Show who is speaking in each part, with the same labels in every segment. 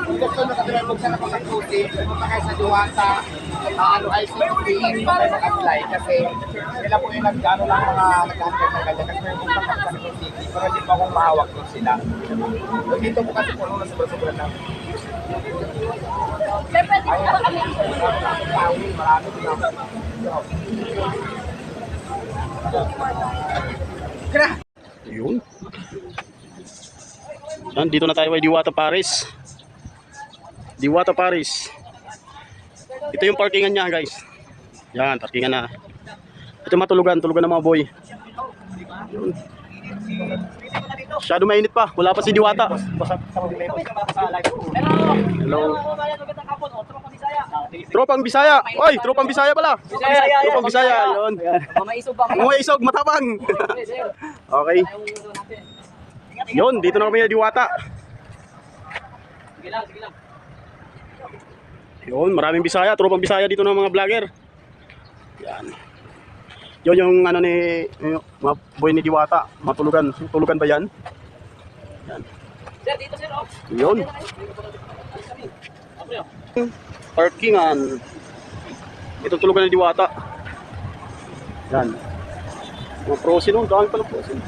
Speaker 1: Kung gusto na katulad mo sa nakapagputi, pumunta kayo sa Diwata, uh, ano, ICT, mag-apply kasi sila po yung nag-ano lang mga nag-handle ng ganyan kasi may pumunta kami sa Quezon City pero hindi pa akong po kasi puno na sobra-sobra na.
Speaker 2: Sir, pwede kami.
Speaker 1: na.
Speaker 3: Yun. Yan, dito na tayo kay Diwata Paris. Diwata Paris. Ito yung parkingan niya, guys. Yan, parkingan na. Ito matulugan, tulugan ng mga boy. Masyado mainit pa. Wala pa si Diwata. Hello. Tropang Bisaya. Oy, tropang Bisaya pala. Tropang Bisaya. Yun.
Speaker 2: Mamaisog ba
Speaker 3: Mga isog, matapang. okay. Yun, dito na kami na Diwata.
Speaker 2: Sige lang, sige lang.
Speaker 3: Yun, maraming Bisaya, tropang Bisaya dito ng mga vlogger. Yan. Yun yung ano ni yung mga boy ni Diwata, matulugan. Tulugan ba yan?
Speaker 2: Sir, dito sir, oh.
Speaker 3: Yun. Parkingan. Ito tulugan ni Diwata. Yan. Mga prosin nun, dami pala prosin.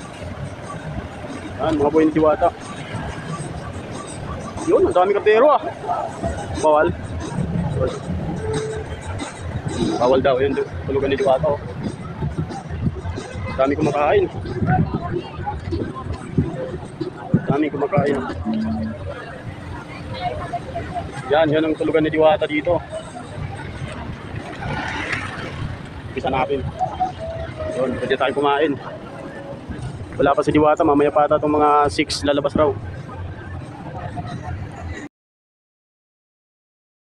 Speaker 3: Yan, mga boy ni Diwata. Yun, ang dami kapero ah. Bawal. Bawal daw, yun tulugan ni Diwata oh. Dami kumakain. Dami kumakain. Yan, yan ang tulugan ni Diwata dito. Bisa natin. Yun, pwede tayo kumain. Wala pa si Diwata, mamaya pa ata itong mga 6 lalabas raw.